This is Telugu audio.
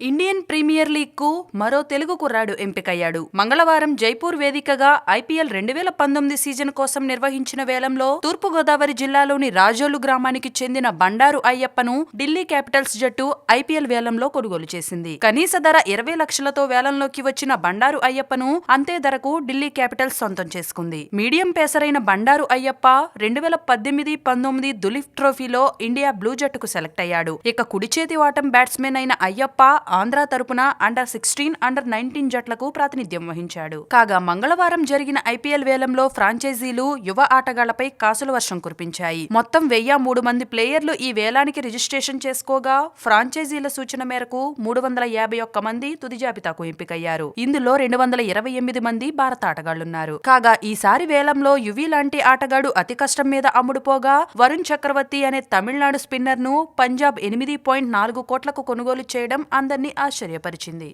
ఇండియన్ ప్రీమియర్ లీగ్కు మరో తెలుగు కుర్రాడు ఎంపికయ్యాడు. మంగళవారం జైపూర్ వేదికగా ఐపీఎల్ రెండు వేల పంతొమ్మిది సీజన్ కోసం నిర్వహించిన వేలంలో తూర్పుగోదావరి జిల్లాలోని రాజోలు గ్రామానికి చెందిన బండారు అయ్యప్పను ఢిల్లీ క్యాపిటల్స్ జట్టు ఐపీఎల్ వేలంలో కొనుగోలు చేసింది. కనీస ధర ఇరవై లక్షలతో వేలంలోకి వచ్చిన బండారు అయ్యప్పను అంతే ధరకు ఢిల్లీ క్యాపిటల్స్ సొంతం చేసుకుంది. మీడియం పేసరైన బండారు అయ్యప్ప రెండు వేల పద్దెనిమిది పంతొమ్మిది దులీప్ ట్రోఫీలో ఇండియా బ్లూ జట్టుకు సెలెక్ట్ అయ్యాడు. ఇక కుడి చేతి వాటం బ్యాట్స్మెన్ అయిన అయ్యప్ప ఆంధ్ర తరపున అండర్ సిక్స్టీన్ అండర్ నైన్టీన్ జట్లకు ప్రాతినిధ్యం వహించాడు. కాగా మంగళవారం జరిగిన ఐపీఎల్ వేలంలో ఫ్రాంచైజీలు యువ ఆటగాళ్ళపై కాసుల వర్షం కురిపించాయి. మొత్తం వెయ్యి మూడు మంది ప్లేయర్లు ఈ వేలానికి రిజిస్ట్రేషన్ చేసుకోగా ఫ్రాంచైజీల సూచన మేరకు మూడు వందల యాభై ఒక్క మంది తుది జాబితాకు ఎంపికయ్యారు. ఇందులో రెండు వందల ఇరవై ఎనిమిది మంది భారత ఆటగాళ్ళున్నారు. కాగా ఈసారి వేలంలో యువి లాంటి ఆటగాడు అతి కష్టం మీద అమ్ముడుపోగా వరుణ్ చక్రవర్తి అనే తమిళనాడు స్పిన్నర్ను పంజాబ్ ఎనిమిది పాయింట్ నాలుగు కోట్లకు కొనుగోలు చేయడం అందరినీ ఆశ్చర్యపరిచింది.